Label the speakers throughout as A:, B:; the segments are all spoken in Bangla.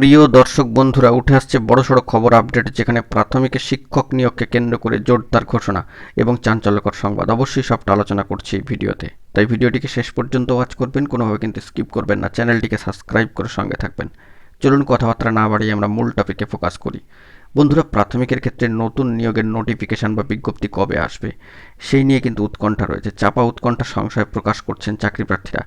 A: প্রিয় দর্শক বন্ধুরা, উঠে আসছে বড়সড় খবর আপডেট যেখানে প্রাথমিকের শিক্ষক নিয়োগকে কেন্দ্র করে জোরদার ঘোষণা এবং চাঞ্চল্যকর সংবাদ। অবশ্যই সবটা আলোচনা করছি এই ভিডিওতে। তাই ভিডিওটিকে শেষ পর্যন্ত ওয়াচ করবেন, কোনোভাবে কিন্তু স্কিপ করবেন না। চ্যানেলটিকে সাবস্ক্রাইব করে সঙ্গে থাকবেন। চলুন কথাবার্তা না বাড়িয়ে আমরা মূল টপিকে ফোকাস করি। বন্ধুরা, প্রাথমিকের ক্ষেত্রে নতুন নিয়োগের নোটিফিকেশন বা বিজ্ঞপ্তি কবে আসবে, সেই নিয়ে কিন্তু উৎকণ্ঠা রয়েছে। চাপা উৎকণ্ঠা সংশয় প্রকাশ করছেন চাকরি প্রার্থীরা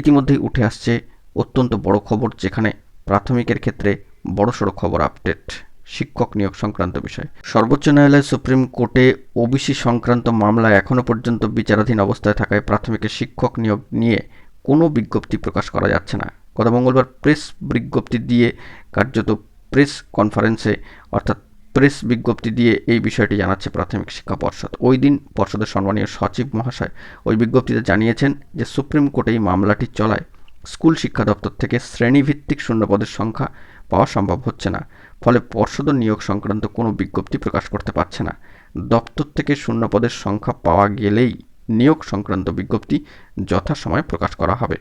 A: ইতিমধ্যেই উঠে আসছে অত্যন্ত বড় খবর যেখানে প্রাথমিকের ক্ষেত্রে বড়সড় খবর আপডেট। শিক্ষক নিয়োগ সংক্রান্ত বিষয়। সর্বোচ্চ ন্যায়ালয় সুপ্রিম কোর্টে ওবিসি সংক্রান্ত মামলায় এখনও পর্যন্ত বিচারাধীন অবস্থায় থাকায় প্রাথমিকের শিক্ষক নিয়োগ নিয়ে কোনো বিজ্ঞপ্তি প্রকাশ করা যাচ্ছে না। গত মঙ্গলবার প্রেস বিজ্ঞপ্তি দিয়ে কার্যত প্রেস কনফারেন্সে, অর্থাৎ প্রেস বিজ্ঞপ্তি দিয়ে এই বিষয়টি জানাচ্ছে প্রাথমিক শিক্ষা পর্ষদ। ওই দিন পর্ষদের সম্মানীয় সচিব মহাশয় ওই বিজ্ঞপ্তিতে জানিয়েছেন যে সুপ্রিম কোর্টে এই মামলাটি চলায়। স্কুল শিক্ষা দপ্তর থেকে শ্রেণীভিত্তিক শূন্যপদের সংখ্যা পাওয়া সম্ভব হচ্ছে না। ফলে পর্ষদ নিয়োগ সংক্রান্ত কোনো বিজ্ঞপ্তি প্রকাশ করতে পারছে না। দপ্তর থেকে শূন্যপদের সংখ্যা পাওয়া গেলেই নিয়োগ সংক্রান্ত বিজ্ঞপ্তি যথাসময়ে প্রকাশ করা হবে।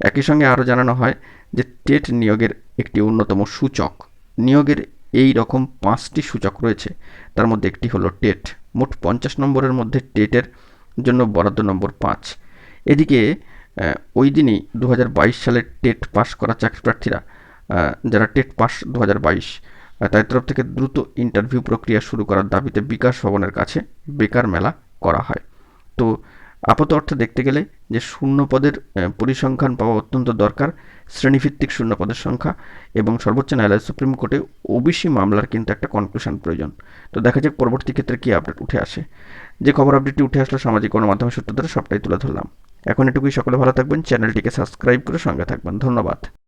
A: একই সঙ্গে আরও জানানো হয় যে টেট নিয়োগের একটি অন্যতম সূচক। নিয়োগের এই রকম পাঁচটি সূচক রয়েছে। তার মধ্যে একটি হলো টেট। মোট পঞ্চাশ নম্বরের মধ্যে টেটের জন্য বরাদ্দ নম্বর পাঁচ। এদিকে ওই দিনই দু সালের টেট পাস করা চাকরি প্রার্থীরা যারা টেট পাস দু হাজার বাইশ তাদের তরফ থেকে দ্রুত ইন্টারভিউ প্রক্রিয়া শুরু করার দাবিতে বিকাশ ভবনের কাছে বেকার মেলা করা হয়। তো আপাত অর্থে দেখতে গেলে যে শূন্য পদের পরিসংখ্যান পাওয়া অত্যন্ত দরকার, শ্রেণীভিত্তিক শূন্য পদের সংখ্যা এবং সর্বোচ্চ ন্যায়ালয় সুপ্রিম কোর্টে ওবিসি মামলার কিন্তু একটা কনক্লুশন প্রয়োজন। তো দেখা যাক পরবর্তী ক্ষেত্রে কী আপডেট উঠে আসে। যে খবর আপডেটটি উঠে আসলো সামাজিক গণমাধ্যমের সূত্র ধরে সবটাই তুলে ধরলাম। এখন এটুকুই সকলে ভালো থাকবেন চ্যানেলটিকে সাবস্ক্রাইব করে সঙ্গে থাকবেন ধন্যবাদ।